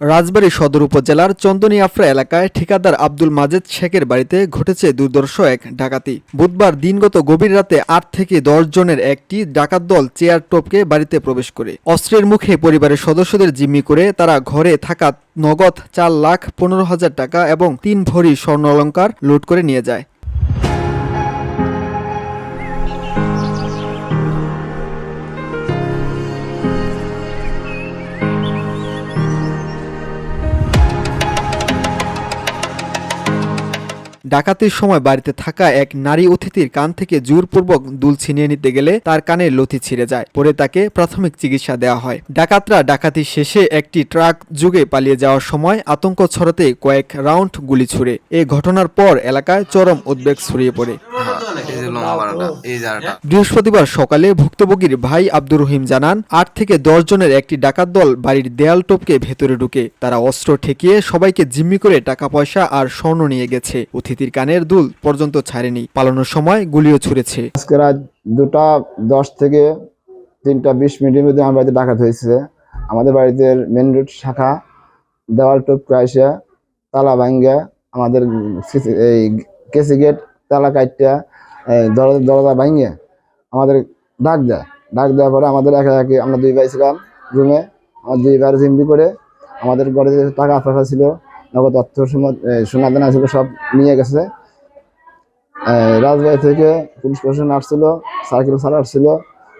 রাজবাড়ী সদর উপজেলার চন্দনী আফরা এলাকায় ঠিকাদার আব্দুল মাজেদ শেখের বাড়িতে ঘটেছে দুর্দর্শ এক ডাকাতি। বুধবার দিনগত গভীর রাতে আট থেকে দশ জনের একটি ডাকাত দল চেয়ার টপকে বাড়িতে প্রবেশ করে। অস্ত্রের মুখে পরিবারের সদস্যদের জিম্মি করে তারা ঘরে থাকা নগদ চার লাখ পনেরো হাজার টাকা এবং তিন ভরি স্বর্ণ অলঙ্কার লুট করে নিয়ে যায়। ডাকাতির সময় বাড়িতে থাকা এক নারী অতিথির কান থেকে জোরপূর্বক দুল ছিনিয়ে নিতে গেলে তার কানে লথি ছিঁড়ে যায়। পরে তাকে প্রাথমিক চিকিৎসা দেওয়া হয়। ডাকাতরা ডাকাতি শেষে একটি ট্রাক যুগে পালিয়ে যাওয়ার সময় আতঙ্ক ছড়াতে কয়েক রাউন্ড গুলি ছুড়ে। এ ঘটনার পর এলাকায় চরম উদ্বেগ ছড়িয়ে পড়ে। হ্যাঁ, বৃহস্পতিবার সকালে ভুক্তভোগীর ভাই আব্দুর রহিম জানান আট থেকে দশ জনের একটি ডাকাত দল বাড়ির দেয়াল টপকে ভেতরে ঢুকে। তারা অস্ত্র ঠেকিয়ে সবাইকে জিম্মি করে টাকা পয়সা আর স্বর্ণ নিয়ে গেছে। অতিথির কানের দুল পর্যন্ত ছাড়েনি। পালানোর সময় গুলিও ছুড়েছে। আজকে রাত দুটা দশ থেকে তিনটা বিশ মিনিটের মধ্যে আমার বাড়িতে ডাকাত হয়েছে আমাদের বাড়িতে মেন রোড শাখা দেওয়াল টপকে এসে তালা ভাঙ্গা আমাদের এই কেসি গেট তালা কাটটা এই দরজা দরজা ভাঙ্গে আমাদের ডাক দেয়। ডাক দেওয়ার পরে আমাদের একা একে আমরা দুই ভাই ছিলাম রুমে আমার দুই ভাই জিম্বি করে আমাদের ঘরে যে টাকা পয়সা ছিল নগদ অর্থ সোনা- এই দানা ছিল সব নিয়ে গেছে। রাজবাড়ি থেকে পুলিশ প্রশাসন আসছিল সাইকেল সারা আসছিল।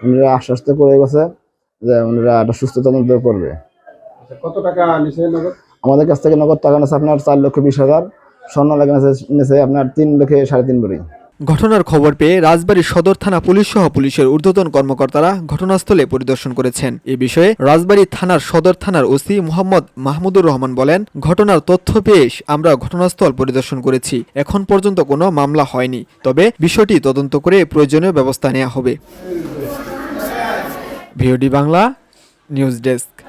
উনারা আশ্বস্ত করে গেছে যে উনারা একটা সুস্থ তদন্ত করবে। আচ্ছা, কত টাকা আমাদের কাছ থেকে নগদ টাকা নিয়েছে আপনার চার লক্ষ বিশ হাজার। স্বর্ণ লেগে নিয়েছে আপনার তিন লক্ষ সাড়ে তিন ভরি। ঘটনার খবর পেয়ে রাজবাড়ী সদর থানা পুলিশ সহ পুলিশের ঊর্ধ্বতন কর্মকর্তারা ঘটনাস্থলে পরিদর্শন করেছেন। এ বিষয়ে রাজবাড়ী থানার সদর থানার ওসি মোহাম্মদ মাহমুদুর রহমান বলেন, ঘটনার তথ্য পেয়ে আমরা ঘটনাস্থল পরিদর্শন করেছি। এখন পর্যন্ত কোনো মামলা হয়নি। তবে বিষয়টি তদন্ত করে প্রয়োজনীয় ব্যবস্থা নেওয়া হবে। Bangla, news desk.